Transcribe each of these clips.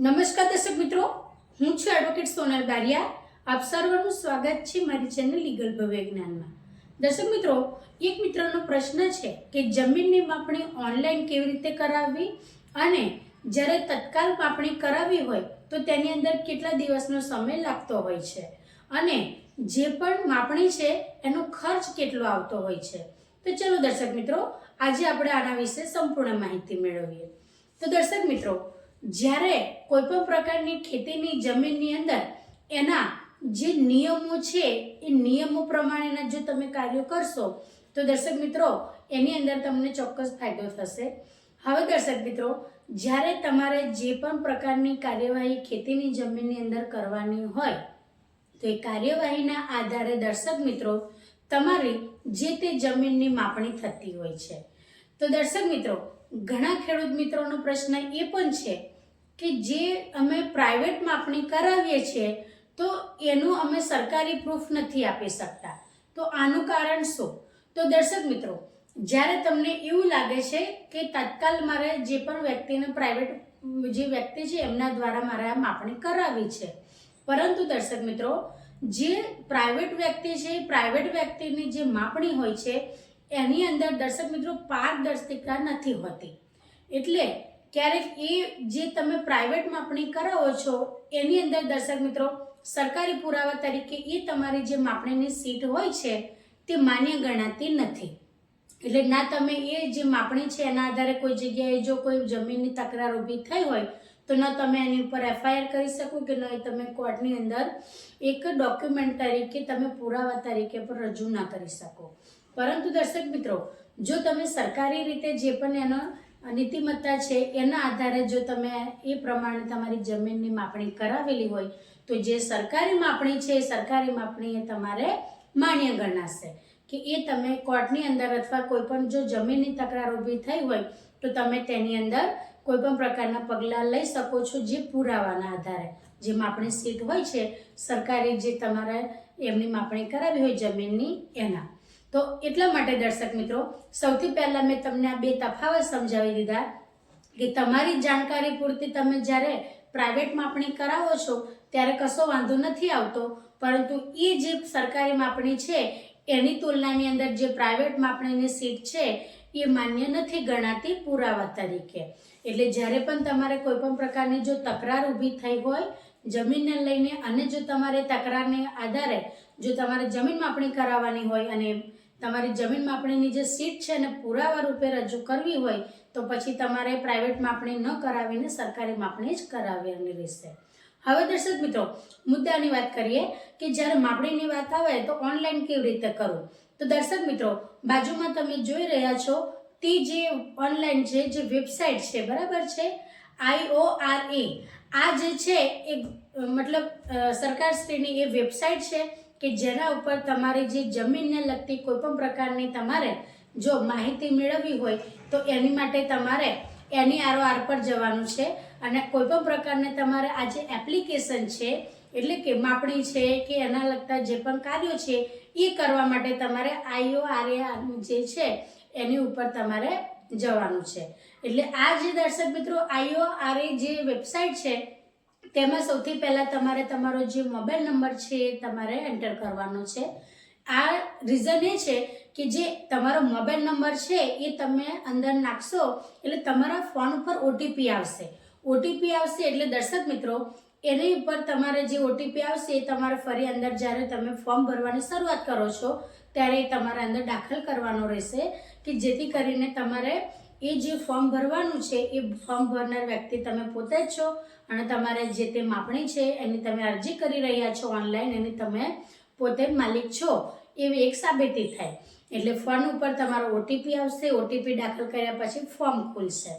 નમસ્કાર દર્શક મિત્રો, હું છું એડવોકેટ સોનલ બારિયા. આપ સર્વનું સ્વાગત છે મારી ચેનલ લીગલ ભવ્ય જ્ઞાનમાં. દર્શક મિત્રો, એક મિત્રનો પ્રશ્ન છે કે જમીનની માપણી ઓનલાઈન કેવી રીતે કરાવવી અને જ્યારે તત્કાલ માપણી કરાવવી હોય તો તેની અંદર કેટલા દિવસનો સમય લાગતો હોય છે અને જે પણ માપણી છે એનો ખર્ચ કેટલો આવતો હોય છે. તો ચલો દર્શક મિત્રો, આજે આપણે આના વિશે સંપૂર્ણ માહિતી મેળવીએ. તો દર્શક મિત્રો જ્યારે કોઈ પણ પ્રકારની ખેતીની જમીનની અંદર એના જે નિયમો છે, એ નિયમો પ્રમાણેના જો તમે કાર્યો કરશો, તો દર્શક મિત્રો, એની અંદર તમને ચોક્કસ ફાયદો થશે. હવે દર્શક મિત્રો, જ્યારે તમારે જે પણ પ્રકારની કાર્યવાહી ખેતીની જમીનની અંદર કરવાની હોય, તો એ કાર્યવાહીના આધારે દર્શક મિત્રો, તમારી જે તે જમીનની માપણી થતી હોય છે. તો દર્શક મિત્રો, ઘણા ખેડૂત મિત્રોનો પ્રશ્ન એ પણ છે કે જે અમે પ્રાઇવેટ માપણી કરાવીએ છીએ, તો એનું અમે સરકારી પ્રૂફ નથી આપી શકતા. તો આનું કારણ શું? તો દર્શક મિત્રો, જ્યારે તમને એવું લાગે છે કે તત્કાલ મારે જે પણ વ્યક્તિને પ્રાઇવેટ જે વ્યક્તિ છે એમના દ્વારા મારે આ માપણી કરાવી છે. પરંતુ દર્શક મિત્રો, જે પ્રાઇવેટ વ્યક્તિ છે પ્રાઇવેટ વ્યક્તિની જે માપણી હોય છે, એની અંદર દર્શક મિત્રો પારદર્શિતા નથી હોતી. એટલે ક્યારેક એ જે તમે પ્રાઇવેટ માપણી કરાવો છો, એની અંદર દર્શક મિત્રો, સરકારી પુરાવા તરીકે એ તમારી જે માપણીની સીટ હોય છે, તે માન્ય ગણાતી નથી. એટલે ના તમે એ જે માપણી છે, એના આધારે કોઈ જગ્યાએ જો કોઈ જમીનની તકરાર ઊભી થઈ હોય, તો ન તમે એની ઉપર એફઆઈઆર કરી શકો કે ન એ તમે કોર્ટની અંદર એક ડોક્યુમેન્ટ તરીકે તમે પુરાવા તરીકે પણ રજૂ ના કરી શકો. પરંતુ દર્શક મિત્રો, જો તમે સરકારી રીતે જે પણ એનો નીતિમત્તા છે, એના આધારે જો તમે એ પ્રમાણે તમારી જમીનની માપણી કરાવેલી હોય, તો જે સરકારી માપણી છે, એ સરકારી માપણી એ તમારે માન્ય ગણાશે. કે એ તમે કોર્ટની અંદર અથવા કોઈ પણ જો જમીનની તકરાર ઊભી થઈ હોય, તો તમે તેની અંદર કોઈ પણ પ્રકારના પગલાં લઈ શકો છો જે પુરાવાના આધારે. જે માપણી સીટ હોય છે, સરકારી જે તમારે એમની માપણી કરાવી હોય જમીનની, એના. તો એટલા માટે દર્શક મિત્રો, સૌથી પહેલાં મેં તમને આ બે તફાવત સમજાવી દીધા કે તમારી જાણકારી પૂરતી તમે જ્યારે પ્રાઇવેટ માપણી કરાવો છો, ત્યારે કશો વાંધો નથી આવતો. પરંતુ એ જે સરકારી માપણી છે, એની તુલનાની અંદર જે પ્રાઇવેટ માપણીની સીટ છે, એ માન્ય નથી ગણાતી પુરાવા તરીકે. એટલે જ્યારે પણ તમારે કોઈ પણ પ્રકારની જો તકરાર ઊભી થઈ હોય, જમીનને લઈને અને જો તમારે તકરારને આધારે જો તમારે જમીન માપણી કરાવવાની હોય અને તમારી જમીન માપણીની જે સીટ છે એને પુરાવા રૂપે રજૂ કરવી હોય, તો પછી તમારે પ્રાઇવેટ માપણી ન કરાવીને સરકારી માપણી જ કરાવવાની રહેશે. હવે દર્શક મિત્રો, મુદ્દાની વાત કરીએ કે જ્યારે માપણીની વાત આવે તો ઓનલાઈન કેવી રીતે કરવું તો દર્શક મિત્રો, બાજુમાં તમે જોઈ રહ્યા છો તે જે ઓનલાઈન છે જે વેબસાઇટ છે, બરાબર છે? આઈઓ આર એ આ જે છે, એ, મતલબ સરકારશ્રીની એ વેબસાઇટ છે કે જેના ઉપર તમારી જે જમીનને લગતી કોઈ પણ પ્રકારની તમારે જો માહિતી મેળવવી હોય, તો એની માટે તમારે એની આરઓઆર પર જવાનું છે. અને કોઈ પણ પ્રકારને તમારે આ જે એપ્લિકેશન છે, એટલે કે માપણી છે, કે એના લગતા જે પણ કાર્યો છે, એ કરવા માટે તમારે આઈઓ આરએ જે છે, એની ઉપર તમારે જવાનું છે. એટલે આ જે દર્શક મિત્રો આઈઓ આરએ જે વેબસાઇટ છે તેમાં સૌથી પહેલાં તમારે તમારો જે મોબાઈલ નંબર છે એ તમારે એન્ટર કરવાનો છે. આ રીઝન એ છે કે જે તમારો મોબાઈલ નંબર છે એ તમે અંદર નાખશો એટલે તમારા ફોન ઉપર ઓટીપી આવશે. ઓટીપી આવશે એટલે દર્શક મિત્રો, એની ઉપર તમારે જે ઓટીપી આવશે એ તમારે ફરી અંદર જ્યારે તમે ફોર્મ ભરવાની શરૂઆત કરો છો, ત્યારે એ તમારે અંદર દાખલ કરવાનો રહેશે કે જેથી કરીને તમારે એ જે ફોર્મ ભરવાનું છે, એ ફોર્મ ભરનાર વ્યક્તિ તમે પોતે જ છો. અને તમારે જે તે માપણી છે, એની તમે અરજી કરી રહ્યા છો ઓનલાઈન એની તમે પોતે માલિક છો, એવી એક સાબિતી થાય. એટલે ફોન ઉપર તમારો ઓટીપી આવશે ઓટીપી દાખલ કર્યા પછી ફોર્મ ખુલશે.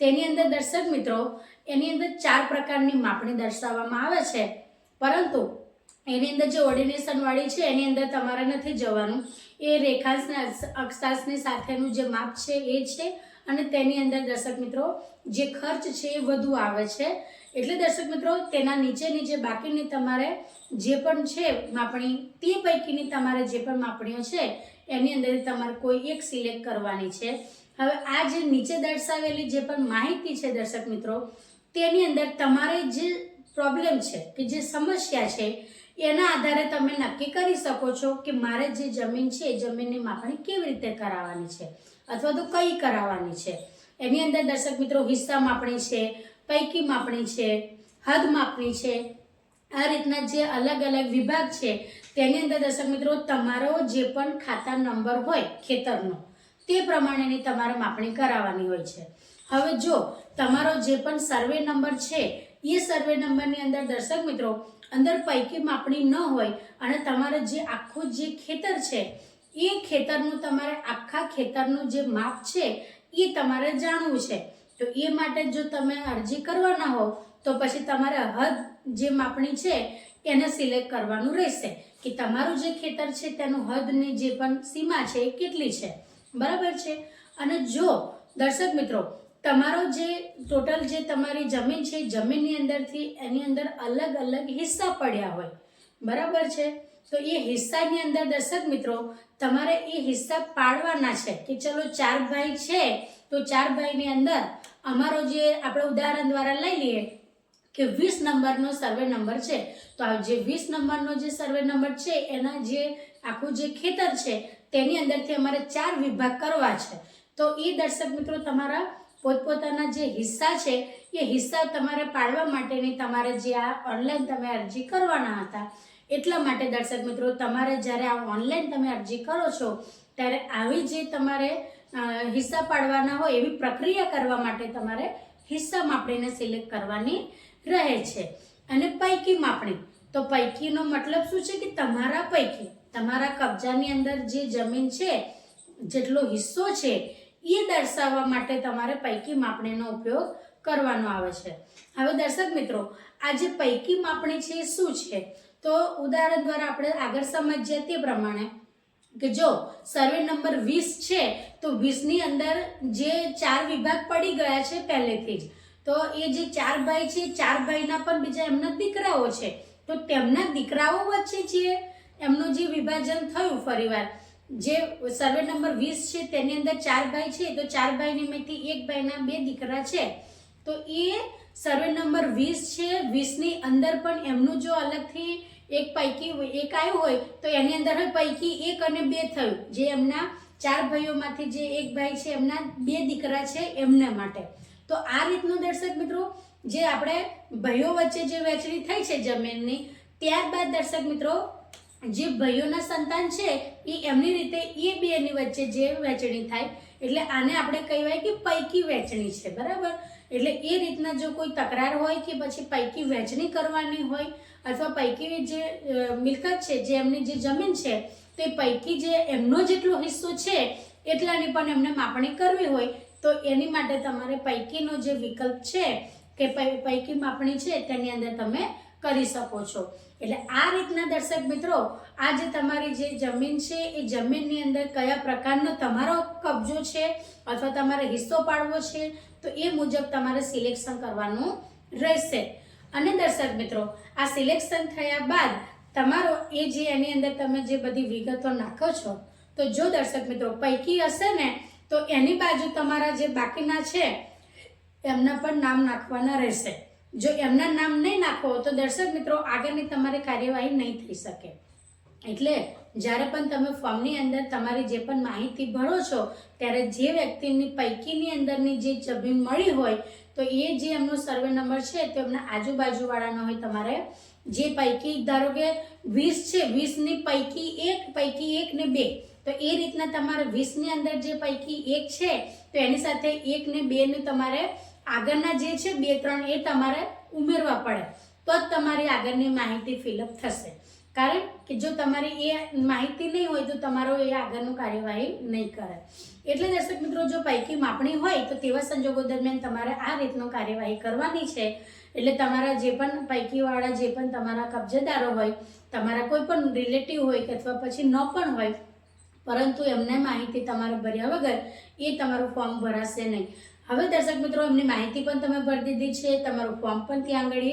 તેની અંદર દર્શક મિત્રો, એની અંદર ચાર પ્રકારની માપણી દર્શાવવામાં આવે છે. પરંતુ એની અંદર જે ઓર્ડિનેશનવાળી છે, એની અંદર તમારે નથી જવાનું. એ રેખાંશના અક્ષાંશની સાથેનું જે માપ છે, એ છે. અને તેની અંદર દર્શક મિત્રો, જે ખર્ચ છે એ વધુ આવે છે. એટલે દર્શક મિત્રો, તેના નીચે નીચે બાકીની તમારે જે પણ છે માપણી, તે પૈકીની તમારે જે પણ માપણીઓ છે, એની અંદર તમારે કોઈ એક સિલેક્ટ કરવાની છે. હવે આ જે નીચે દર્શાવેલી જે પણ માહિતી છે દર્શક મિત્રો, તેની અંદર તમારે જે પ્રોબ્લેમ છે કે જે સમસ્યા છે, એના આધારે તમે નક્કી કરી શકો છો કે મારે જે જમીન છે, એ જમીનની માપણી કેવી રીતે કરાવવાની છે, અથવા તો કઈ કરાવવાની છે. એની અંદર દર્શક મિત્રો, હિસ્સા માપણી છે પૈકી માપણી છે, હદ માપણી છે. આ રીતના જે અલગ અલગ વિભાગ છે, તેની અંદર દર્શક મિત્રો, તમારો જે પણ ખાતા નંબર હોય ખેતરનો, તે પ્રમાણેની તમારે માપણી કરાવવાની હોય છે. હવે જો તમારો જે પણ સર્વે નંબર છે એ સર્વે નંબરની અંદર દર્શક મિત્રો, અંદર પૈકી માપણી ન હોય અને તમારે જે આખું જે ખેતર છે એ ખેતરનું તમારે આખા ખેતરનું જે માપ છે એ તમારે જાણવું છે. તો એ માટે જો તમે અરજી કરવાના હો, તો પછી તમારે હદ જે માપણી છે, એને સિલેક્ટ કરવાનું રહેશે. કે તમારું જે ખેતર છે, તેનું હદની જે પણ સીમા છે, એ કેટલી છે? બરાબર છે? અને જો, દર્શક મિત્રો, તમારો જે ટોટલ જે તમારી જમીન છે જમીનની અંદરથી એની અંદર અલગ અલગ હિસ્સા પડ્યા હોય. બરાબર છે? તો એ હિસ્સાની અંદર દર્શક મિત્રો, તમારે એ હિસ્સા પાડવાના છે કે ચલો ચાર ભાઈ છે, તો ચાર ભાઈની અંદર અમારો જે આપણે ઉદાહરણ દ્વારા લઈ લઈએ કે વીસ નંબરનો સર્વે નંબર છે. તો આ જે વીસ નંબરનો જે સર્વે નંબર છે, એના જે આખું જે ખેતર છે, તેની અંદરથી અમારે ચાર વિભાગ કરવા છે. તો એ દર્શક મિત્રો તમારા પોતપોતાના જે હિસ્સા છે, એ હિસ્સા તમારે પાડવા માટેની તમારે જે આ ઓનલાઈન તમે અરજી કરવાના હતા. એટલા માટે દર્શક મિત્રો, તમારે જ્યારે આ ઓનલાઈન તમે અરજી કરો છો, ત્યારે આવી જે તમારે હિસ્સા પાડવાના હોય એવી પ્રક્રિયા કરવા માટે તમારે હિસ્સા માપણીને સિલેક્ટ કરવાની રહે છે. અને પૈકી માપણી. તો પૈકીનો મતલબ શું છે કે તમારા પૈકી, તમારા કબજાની અંદર જે જમીન છે, જેટલો હિસ્સો છે, એ દર્શાવવા માટે તમારે પૈકી માપણીનો ઉપયોગ કરવાનો આવે છે. હવે દર્શક મિત્રો, આ જે પૈકી માપણી છે એ શું છે? તો ઉદાહરણ દ્વારા આપણે આગળ સમજીએ તે પ્રમાણે કે જો સર્વે નંબર વીસ છે, તો વીસની અંદર જે ચાર વિભાગ પડી ગયા છે પહેલેથી જ, તો એ જે ચાર ભાઈ છે, ચાર ભાઈના પણ બીજા એમના દીકરાઓ છે. તો તેમના દીકરાઓ વચ્ચે જે એમનું જે વિભાજન થયું ફરીવાર, જે સર્વે નંબર વીસ છે તેની અંદર ચાર ભાઈ છે, તો ચાર ભાઈની નિમિત્તે એક ભાઈના બે દીકરા છે. તો એ સર્વે નંબર વીસ છે, વીસની અંદર પણ એમનું જો અલગથી એક પૈકી એક આવ્યું હોય, તો એની અંદર પૈકી એક અને બે થયું. જે એમના ચાર ભાઈઓમાંથી જે એક ભાઈ છે, એમના બે દીકરા છે એમના માટે. તો આ રીતનું દર્શક મિત્રો, જે આપણે ભાઈઓ વચ્ચે જે વહેંચણી થઈ છે જમીનની, ત્યારબાદ દર્શક મિત્રો, જે ભાઈઓના સંતાન છે, એ એમની રીતે એ બેની વચ્ચે જે વહેંચણી થાય, એટલે આને આપણે કહેવાય કે પૈકી વહેંચણી છે, બરાબર? એટલે એ રીતના જો કોઈ તકરાર હોય કે પછી પૈકી વહેંચણી કરવાની હોય અથવા પૈકી જે મિલકત છે, જે એમની જે જમીન છે, તે પૈકી જે એમનો જેટલો હિસ્સો છે, એટલાની પણ એમને માપણી કરવી હોય, તો એની માટે તમારે પૈકીનો જે વિકલ્પ છે, કે પૈકી માપણી છે, તેની અંદર તમે કરી શકો છો. એટલે આ રીતના દર્શક મિત્રો આ જે તમારી જે જમીન છે, એ જમીનની અંદર કયા પ્રકારનો તમારો કબજો છે, અથવા તમારે હિસ્સો પાડવો છે, તો એ મુજબ તમારે સિલેક્શન કરવાનું રહેશે. અને દર્શક મિત્રો, આ સિલેક્શન થયા બાદ તમારો એ જે એની અંદર તમે જે બધી વિગતો નાખો છો, તો જો દર્શક મિત્રો પૈકી હશે ને, તો એની બાજુ તમારા જે બાકીના છે, એમના પણ નામ નાખવાના રહેશે. જો એમના નામ નહીં નાખો, તો દર્શક મિત્રો આગળની તમારી કાર્યવાહી નહીં થઈ શકે. એટલે જ્યારે પણ તમે ફોર્મની અંદર તમારી જે પણ માહિતી ભરો છો, ત્યારે જે વ્યક્તિની પૈકીની અંદરની જે જમીન મળી હોય તો એ જે એમનો સર્વે નંબર છે તે એમના આજુબાજુવાળાનો હોય તમારે. જે પૈકી, ધારો કે વીસ છે, વીસની પૈકી એક પૈકી એક ને બે. તો એ રીતના તમારે વીસની અંદર જે પૈકી એક છે, તો એની સાથે એક ને બે ને તમારે આગળના જે છે, બે, ત્રણ, એ તમારે ઉમેરવા પડે. તો જ તમારી આગળની માહિતી ફિલઅપ થશે. કારણ કે જો તમારી એ માહિતી નહીં હોય તો તમારો એ આગળનું કાર્યવાહી નહીં કરે. એટલે દર્શક મિત્રો, જો પૈકી માપણી હોય તો તેવા સંજોગો દરમિયાન તમારે આ રીતનું કાર્યવાહી કરવાની છે. એટલે તમારા જે પણ પૈકીવાળા, જે પણ તમારા કબજેદારો હોય, તમારા કોઈ પણ રિલેટિવ હોય કે અથવા પછી ન પણ હોય, પરંતુ એમને માહિતી તમારે ભર્યા વગર એ તમારું ફોર્મ ભરાશે નહીં. હવે દર્શક મિત્રો, એમની માહિતી પણ તમે ભરી દીધી છે. તમારું ફોર્મ પણ ત્યાં આગળ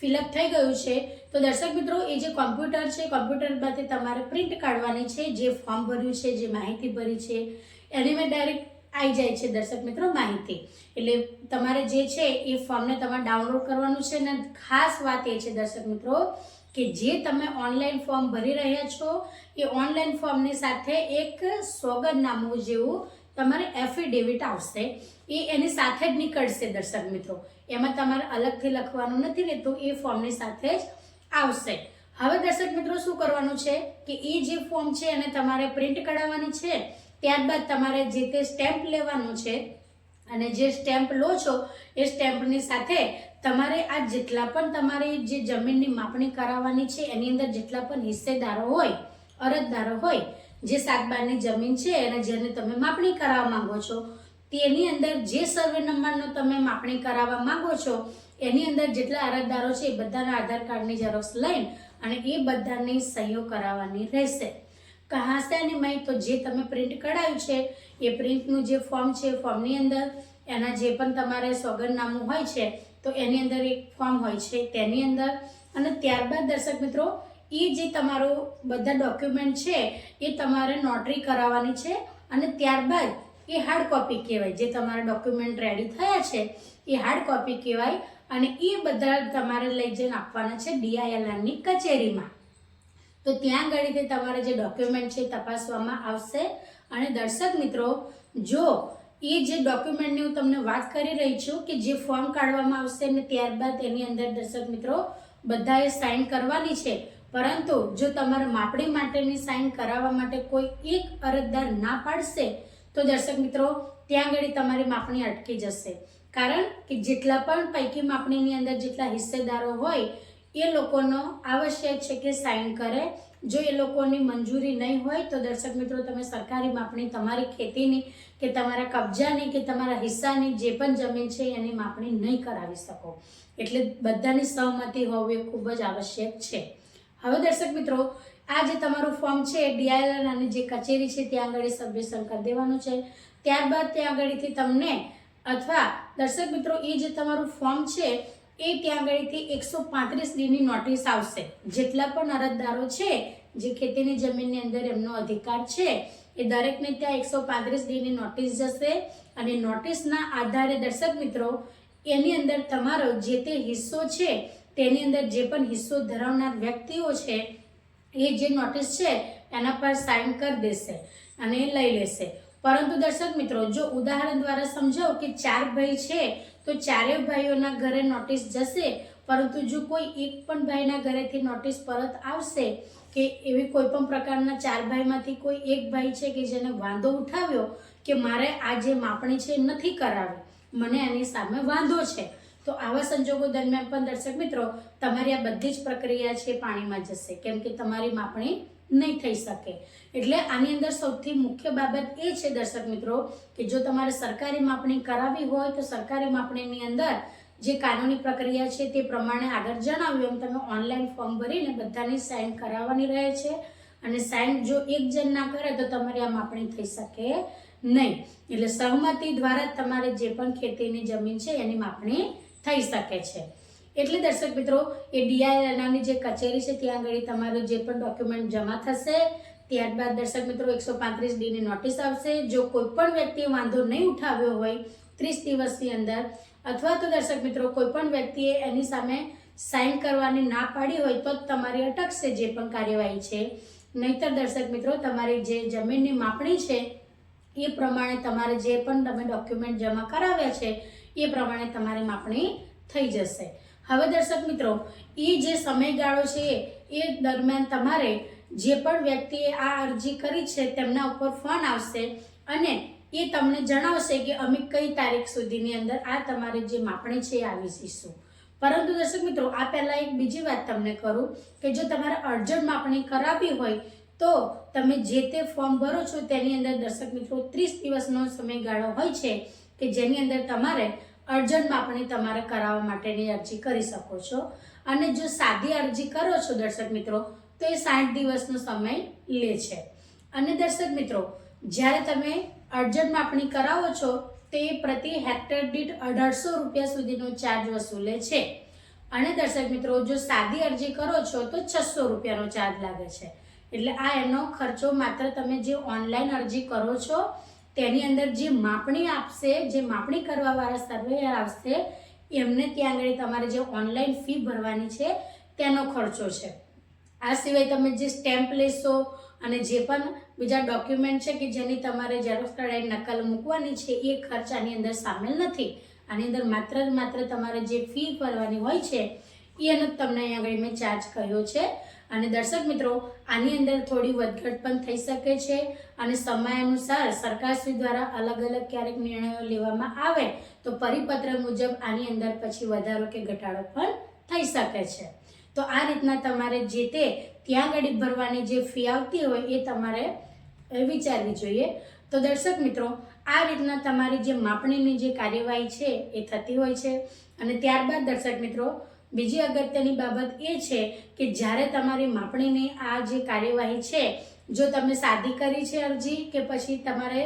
ફિલઅપ થઈ ગયું છે. તો દર્શક મિત્રો, એ જે કોમ્પ્યુટર છે કોમ્પ્યુટરમાંથી તમારે પ્રિન્ટ કાઢવાની છે, જે ફોર્મ ભર્યું છે, જે માહિતી ભરી છે, એની મેં ડાયરેક્ટ આવી જાય છે દર્શક મિત્રો માહિતી. એટલે તમારે જે છે, એ ફોર્મને તમારે ડાઉનલોડ કરવાનું છે. અને ખાસ વાત એ છે દર્શક મિત્રો, કે જે તમે ઓનલાઈન ફોર્મ ભરી રહ્યા છો, એ ઓનલાઈન ફોર્મની સાથે એક સોગંદનામું જેવું તમારે એફિડેવિટ આવશે. એ એની સાથે જ નીકળશે દર્શક મિત્રો. એમાં તમારે અલગથી લખવાનું નથી રહેતું, એ ફોર્મની સાથે જ આવશે. હવે દર્શક મિત્રો, શું કરવાનું છે કે એ જે ફોર્મ છે એને તમારે પ્રિન્ટ કઢાવવાની છે, ત્યારબાદ તમારે જે તે સ્ટેમ્પ લેવાનું છે અને જે સ્ટેમ્પ લો છો, એ સ્ટેમ્પની સાથે તમારે આ જેટલા પણ તમારી જે જમીનની માપણી કરાવવાની છે, એની અંદર જેટલા પણ હિસ્સેદારો હોય, અરજદારો હોય, જે સાતબારની જમીન છે અને જેને તમે માપણી કરાવવા માંગો છો તેની અંદર જે સર્વે નંબરનો તમે માપણી કરાવવા માંગો છો, એની અંદર જેટલા અરજદારો છે એ બધાના આધાર કાર્ડની ઝેરોક્ષ લઈને અને એ બધાની સહીઓ કરાવવાની રહેશે. કહાસાની માહિતી તો જે તમે પ્રિન્ટ કઢાવ્યું છે, એ પ્રિન્ટનું જે ફોર્મ છે ફોર્મની અંદર એના જે પણ તમારે સોગંદનામું હોય છે, તો એની અંદર એક ફોર્મ હોય છે તેની અંદર. અને ત્યારબાદ દર્શક મિત્રો એ જે તમારું બધા ડોક્યુમેન્ટ છે, એ તમારે નોટરી કરાવવાની છે અને ત્યારબાદ એ હાર્ડ કોપી કહેવાય. જે તમારા ડોક્યુમેન્ટ રેડી થયા છે, એ હાર્ડ કોપી કહેવાય અને એ બધા તમારે લઈ જઈને આપવાના છે ડીઆઈએલઆરની કચેરીમાં. તો ત્યાં આગળ તમારે જે ડોક્યુમેન્ટ છે તપાસવામાં આવશે. અને દર્શક મિત્રો, જો એ જે ડોક્યુમેન્ટની હું તમને વાત કરી રહી છું કે જે ફોર્મ કાઢવામાં આવશે અને ત્યારબાદ એની અંદર દર્શક મિત્રો, બધાએ સાઇન કરવાની છે. પરંતુ જો તમારે માપણી માટેની સાઇન કરાવવા માટે કોઈ એક અરજદાર ના પાડશે તો દર્શક મિત્રો, ત્યાં આગળ તમારી માપણી અટકી જશે. કારણ કે જેટલા પણ પૈકી માપણીની અંદર જેટલા હિસ્સેદારો હોય, એ લોકોનો આવશ્યક છે કે સાઇન કરે. જો એ લોકોની મંજૂરી નહીં હોય, તો દર્શક મિત્રો, તમે સરકારી માપણી તમારી ખેતીની કે તમારા કબજાની કે તમારા હિસ્સાની જે પણ જમીન છે, એની માપણી નહીં કરાવી શકો. એટલે બધાની સહમતી હોવી ખૂબ જ આવશ્યક છે. હવે દર્શક મિત્રો આ જે તમારું ફોર્મ છે ડીઆઈએલ અને જે કચેરી છે, ત્યાં આગળ સબમિશન કરી દેવાનું છે. ત્યારબાદ ત્યાં આગળથી તમને અથવા દર્શક મિત્રો, એ જે તમારું ફોર્મ છે, એ ત્યાં આગળથી એકસો પાંત્રીસ ડીની નોટિસ આવશે. જેટલા પણ અરજદારો છે, જે ખેતીની જમીનની અંદર એમનો અધિકાર છે, એ દરેકને ત્યાં એકસો પાંત્રીસ દીની નોટિસ જશે અને નોટિસના આધારે દર્શક મિત્રો, એની અંદર તમારો જે તે હિસ્સો છે, તેની અંદર જે પણ હિસ્સો ધરાવનાર વ્યક્તિઓ છે એ જે નોટિસ છે, એના પર સાઇન કરી દેશે અને લઈ લેશે. પરંતુ દર્શક મિત્રો, જો ઉદાહરણ દ્વારા સમજાવો કે ચાર ભાઈ છે, તો ચારેય ભાઈઓના ઘરે નોટિસ જશે. પરંતુ જો કોઈ એક પણ ભાઈના ઘરેથી નોટિસ પરત આવશે કે એવી કોઈ પણ પ્રકારના ચાર ભાઈમાંથી કોઈ એક ભાઈ છે કે જેને વાંધો ઉઠાવ્યો કે મારે આ જે માપણી છે નથી કરાવી, મને એની સામે વાંધો છે. તો આવા સંજોગો દરમિયાન પણ દર્શક મિત્રો, તમારી આ બધી જ પ્રક્રિયા છે પાણીમાં જશે, કેમ કે તમારી માપણી નહીં થઈ શકે. એટલે આની અંદર સૌથી મુખ્ય બાબત એ છે દર્શક મિત્રો, કે જો તમારે સરકારી માપણી કરાવી હોય તો સરકારી માપણીની અંદર જે કાનૂની પ્રક્રિયા છે તે પ્રમાણે આગળ જણાવ્યું. એમ તમે ઓનલાઈન ફોર્મ ભરીને બધાની સાઇન કરાવવાની રહે છે અને સાઇન જો એક જણ ના કરે તો તમારી આ માપણી થઈ શકે નહીં. એટલે સહમતિ દ્વારા તમારે જે પણ ખેતીની જમીન છે એની માપણી થઈ શકે છે. એટલે દર્શક મિત્રો, એ ડીઆઈઆરની જે કચેરી છે, ત્યાં આગળ તમારું જે પણ ડોક્યુમેન્ટ જમા થશે, ત્યારબાદ દર્શક મિત્રો એકસો પાંત્રીસ ડીની નોટિસ આવશે. જો કોઈ પણ વ્યક્તિએ વાંધો નહીં ઉઠાવ્યો હોય, ત્રીસ દિવસની અંદર, અથવા તો દર્શક મિત્રો કોઈ પણ વ્યક્તિએ એની સામે સાઇન કરવાની ના પાડી હોય, તો તમારી અટકશે જે પણ કાર્યવાહી છે. નહીતર દર્શક મિત્રો, તમારી જે જમીનની માપણી છે, એ પ્રમાણે તમારે જે પણ તમે ડોક્યુમેન્ટ જમા કરાવ્યા છે એ પ્રમાણે તમારી માપણી થઈ જશે. હવે દર્શક મિત્રો એ જે સમયગાળો છે, એ દરમિયાન તમારે જે પણ વ્યક્તિએ આ અરજી કરી છે, તેમના ઉપર ફોન આવશે અને એ તમને જણાવશે કે અમે કઈ તારીખ સુધીની અંદર આ તમારી જે માપણી છે એ આવી જઈશું. પરંતુ દર્શક મિત્રો, આ પહેલાં એક બીજી વાત તમને કરું કે જો તમારે અર્જન્ટ માપણી કરાવવી હોય, તો તમે જે તે ફોર્મ ભરો છો, તેની અંદર દર્શક મિત્રો, ત્રીસ દિવસનો સમયગાળો હોય છે કે જેની અંદર તમારે અર્જન્ટ માપણી તમારે કરાવવા માટેની અરજી કરી શકો છો. અને જો સાદી અરજી કરો છો દર્શક મિત્રો, તો એ સાઠ દિવસનો સમય લે છે. અને દર્શક મિત્રો, જ્યારે તમે અર્જન્ટ માપણી કરાવો છો, તે પ્રતિ હેક્ટર દીઠ અઢારસો રૂપિયા સુધીનો ચાર્જ વસૂલે છે. અને દર્શક મિત્રો, જો સાદી અરજી કરો છો, તો છસો રૂપિયાનો ચાર્જ લાગે છે. એટલે આ એનો ખર્ચો માત્ર તમે જે ઓનલાઈન અરજી કરો છો તેની અંદર જે માપણી આપશે, જે માપણી કરવાવાળા સર્વેયર આવશે, એમને ત્યાં આગળ તમારે જે ઓનલાઈન ફી ભરવાની છે, તેનો ખર્ચો છે. આ સિવાય તમે જે સ્ટેમ્પ લેશો અને જે પણ બીજા ડોક્યુમેન્ટ છે કે જેની તમારે ઝેરોક્ષ કઢાઈ નકલ મૂકવાની છે, એ ખર્ચ આની અંદર સામેલ નથી. આની અંદર માત્ર માત્ર તમારે જે ફી ભરવાની હોય છે, એનો તમને અહીંયા આગળ મેં ચાર્જ કર્યો છે. અને દર્શક મિત્રો, આની અંદર થોડી વધઘટ પણ થઈ શકે છે અને સમય અનુસાર સરકારશ્રી દ્વારા અલગ અલગ ક્યારેક નિર્ણયો લેવામાં આવે તો પરિપત્ર મુજબ આની અંદર પછી વધારો કે ઘટાડો પણ થઈ શકે છે. તો આ રીતના તમારે જે તે ત્યાં આગળ ભરવાની જે ફી આવતી હોય એ તમારે વિચારવી જોઈએ. તો દર્શક મિત્રો, આ રીતના તમારી જે માપણીની જે કાર્યવાહી છે એ થતી હોય છે અને ત્યારબાદ દર્શક મિત્રો બીજી અગત્યની બાબત એ છે કે જ્યારે તમારી માપણીની આ જે કાર્યવાહી છે, જો તમે સાદી કરી છે અરજી કે પછી તમારે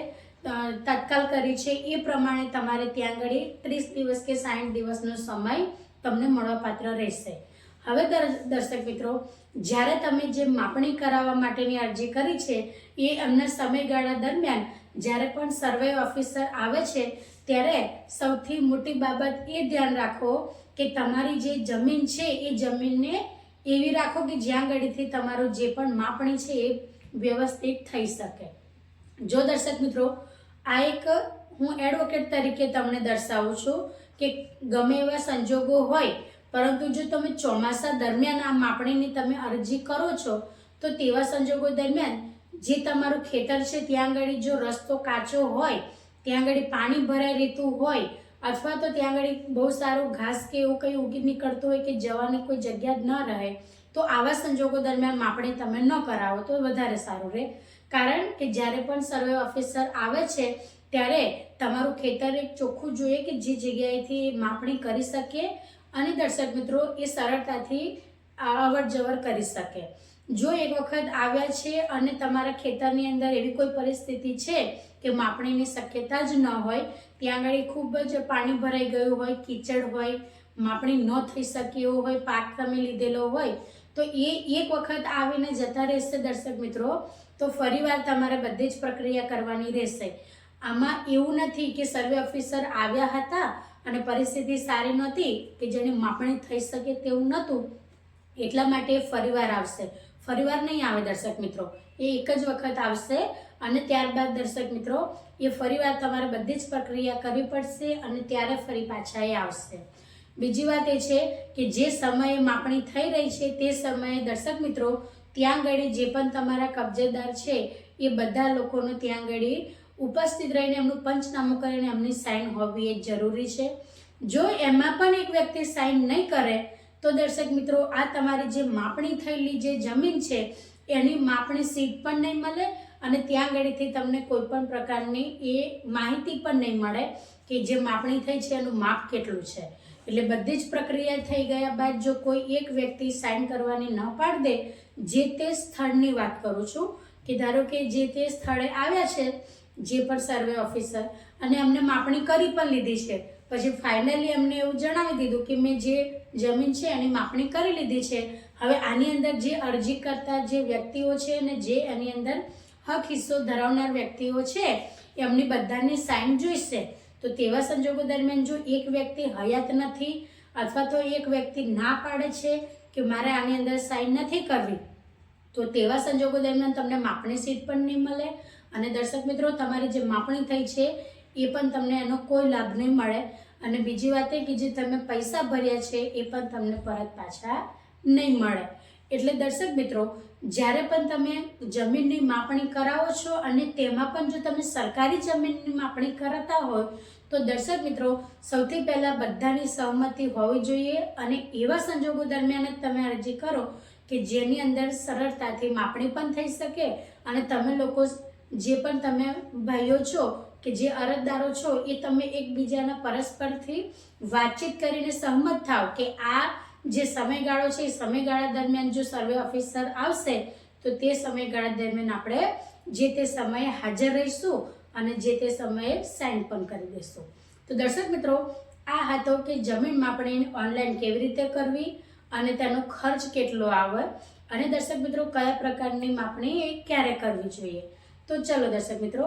તત્કાલ કરી છે, એ પ્રમાણે તમારે ત્યાં આગળ ત્રીસ દિવસ કે સાઠ દિવસનો સમય તમને મળવાપાત્ર રહેશે. હવે દર્શક મિત્રો, જ્યારે તમે જે માપણી કરાવવા માટેની અરજી કરી છે, એ એમના સમયગાળા દરમિયાન જ્યારે પણ સર્વે ઓફિસર આવે છે, ત્યારે સૌથી મોટી બાબત એ ધ્યાન રાખો કે તમારી જે જમીન છે, એ જમીનને એવી રાખો કે જ્યાં આગળથી તમારું જે પણ માપણી છે, એ વ્યવસ્થિત થઈ શકે. જો દર્શક મિત્રો, આ એક હું એડવોકેટ તરીકે તમને દર્શાવું છું કે ગમે એવા સંજોગો હોય, પરંતુ જો તમે ચોમાસા દરમિયાન આ માપણીની તમે અરજી કરો છો, તો તેવા સંજોગો દરમિયાન જે તમારું ખેતર છે, ત્યાં આગળ જો રસ્તો કાચો હોય, ત્યાં આગળ પાણી ભરાઈ રહેતું હોય અથવા તો ત્યાં આગળ બહુ સારું ઘાસ કે એવું કંઈ ઉગી નીકળતું હોય કે જવાની કોઈ જગ્યા ન રહે, તો આવા સંજોગો દરમિયાન માપણી તમે ન કરાવો, તો વધારે સારું રહે. કારણ કે જ્યારે પણ સર્વે ઓફિસર આવે છે, ત્યારે તમારું ખેતર એક ચોખ્ખું જોઈએ કે જે જગ્યાએથી માપણી કરી શકે, અને દર્શક મિત્રો એ સરળતાથી અવર જવર કરી શકે. જો એક વખત આવ્યા છે અને તમારા ખેતરની અંદર એવી કોઈ પરિસ્થિતિ છે કે માપણીની શક્યતા જ ન હોય, ત્યાં આગળ ખૂબ જ પાણી ભરાઈ ગયું હોય, કીચડ હોય, માપણી ન થઈ શકે એવો હોય, પાક તમે લીધેલો હોય, તો એ એક વખત આવીને જતા રહેશે દર્શક મિત્રો. તો ફરીવાર તમારે બધી જ પ્રક્રિયા કરવાની રહેશે. આમાં એવું નથી કે સર્વે ઓફિસર આવ્યા હતા અને પરિસ્થિતિ સારી નહોતી કે જેની માપણી થઈ શકે તેવું નહોતું. એટલા માટે ફરીવાર આવશે. ફરીવાર નહીં આવે દર્શક મિત્રો. એ એક જ વખત આવશે અને ત્યારબાદ દર્શક મિત્રો, એ ફરીવાર તમારે બધી જ પ્રક્રિયા કરવી પડશે અને ત્યારે ફરી પાછા એ આવશે. બીજી વાત એ છે કે જે સમયે માપણી થઈ રહી છે તે સમયે દર્શક મિત્રો, ત્યાં આગળ જે પણ તમારા કબજેદાર છે, એ બધા લોકોનો ત્યાં આગળ ઉપસ્થિત રહીને એમનું પંચનામું કરીને એમની સાઇન હોવી એ જરૂરી છે. જો એમાં પણ એક વ્યક્તિ સાઇન નહીં કરે તો દર્શક મિત્રો, આ તમારી જે માપણી થયેલી જે જમીન છે, એની માપણી સીટ પણ નહીં મળે અને ત્યાં આગળથી તમને કોઈ પણ પ્રકારની એ માહિતી પણ નહીં મળે કે જે માપણી થઈ છે, એનું માપ કેટલું છે. એટલે બધી જ પ્રક્રિયા થઈ ગયા બાદ જો કોઈ એક વ્યક્તિ સાઇન કરવાની ન પાડ દે, જે તે સ્થળની વાત કરું છું, કે ધારો કે જે તે સ્થળે આવ્યા છે, જે પણ સર્વે ઓફિસર, અને અમને માપણી કરી પણ લીધી છે પછી ફાઇનલી એમને એવું જણાવી દીધું કે મેં જે જમીન છે એની માપણી કરી લીધી છે. હવે આની અંદર જે અરજી કરતા જે વ્યક્તિઓ છે અને જે એની અંદર હક હિસ્સો ધરાવનાર વ્યક્તિઓ છે, એમની બધાની સાઇન જોઈશે. તો તેવા સંજોગો દરમિયાન જો એક વ્યક્તિ હયાત નથી અથવા તો એક વ્યક્તિ ના પાડે છે કે મારે આની અંદર સાઇન નથી કરવી, તો તેવા સંજોગો દરમિયાન તમને માપણી સીટ પણ નહીં મળે. અને દર્શક મિત્રો, તમારી જે માપણી થઈ છે, એ પણ તમને એનો કોઈ લાભ નહીં મળે. અને બીજી વાત એ કે જે તમે પૈસા ભર્યા છે, એ પણ તમને પરત પાછા નહીં મળે. એટલે દર્શક મિત્રો, જ્યારે પણ તમે જમીનની માપણી કરાવો છો અને તેમાં પણ જો તમે સરકારી જમીનની માપણી કરાતા હોય, તો દર્શક મિત્રો, સૌથી પહેલાં બધાની સહમતિ હોવી જોઈએ અને એવા સંજોગો દરમિયાન જ તમે અરજી કરો કે જેની અંદર સરળતાથી માપણી પણ થઈ શકે અને તમે લોકો જે પણ તમે ભાઈઓ છો કે જે અરજદારો છો એ તમે એકબીજાના પરસ્પરથી વાતચીત કરીને સહમત થાવ કે આ જે સમયગાળો છે એ સમયગાળા દરમિયાન જો સર્વે ઓફિસર આવશે, તો તે સમયગાળા દરમિયાન આપણે જે તે સમયે હાજર રહીશું અને જે તે સમયે સાઇન પણ કરી દઈશું તો દર્શક મિત્રો, આ હતો કે જમીન માપણી ઓનલાઈન કેવી રીતે કરવી અને તેનો ખર્ચ કેટલો આવે અને દર્શક મિત્રો, કયા પ્રકારની માપણી એ ક્યારે કરવી જોઈએ? તો ચલો દર્શક મિત્રો